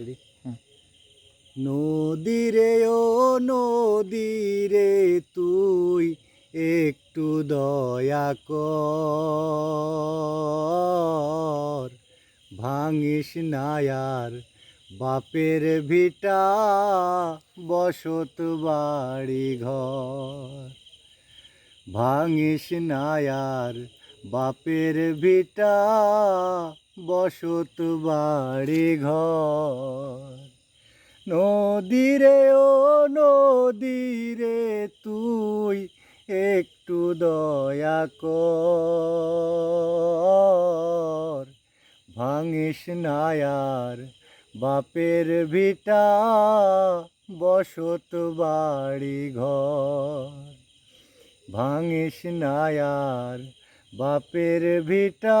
Ready? নদীরে ও নদীরে তুই একটু দয়া কর। ভাঙিস নায়ার বাপের ভিটা বসত বাড়ি ঘর। ভাঙিস নায়ার বাপের ভিটা বসত বাড়ি ঘর। নদীরে ও নদীরে তুই একটু দয়া কর। ভাঙিস নায়ার বাপের ভিটা বসত বাড়ি ঘর। ভাঙিস নায়ার বাপের ভিটা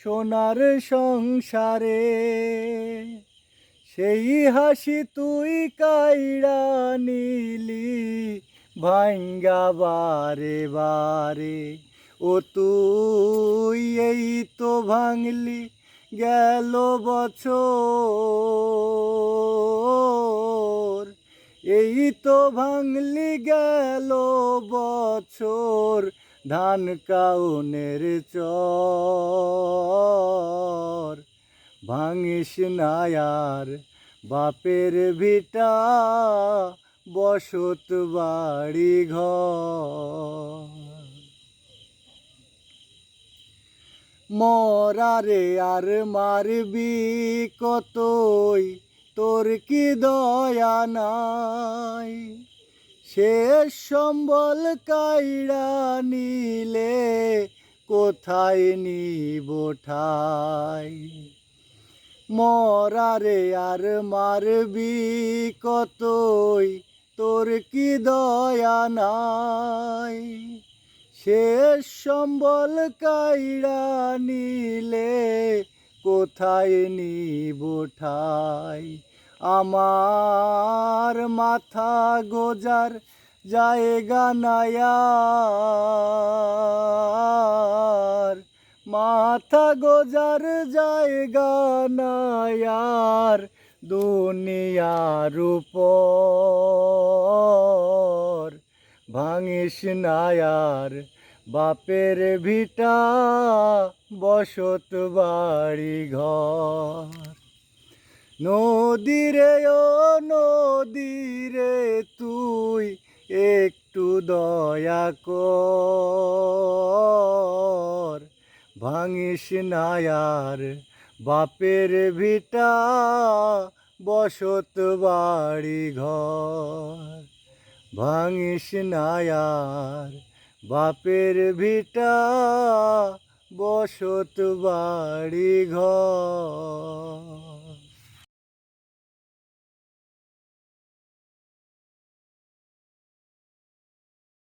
সোনার সংসারে, সেই হাসি তুই কাইড়া নিলি ভাঙ্গা বারে বারে। ও তুই এই তো ভাঙলি গেল বছর, এই তো ভাঙলি গেল বছর ধান কাউনের চর। ভাঙিস নায়ার, বাপের ভিটা বসত বাড়ি ঘর। মরারে আর মারবি কতই, তোর কি দয়া নাই? শেষ সম্বল কাইড়া নিলে কোথায় নিব মরারে আর মারবি কতই? তোর কি দয়া নাই? শেষ সম্বল কাইড়া নিলে কোথায় নিব আমার মাথা গোজার জায়গা নায়ার মাথা গোজার জায়গা নায়ার দুনিয়ার উপর। ভাঙিস নায়ার বাপের ভিটা, বসত বাড়ি ঘর। নদীরে ও নদীরে তুই একটু দয়া কর। ভাঙিস নায়ার বাপের ভিটা বসত বাড়ি ঘর ভাঙিস নায়ার বাপের ভিটা বসত বাড়ি ঘর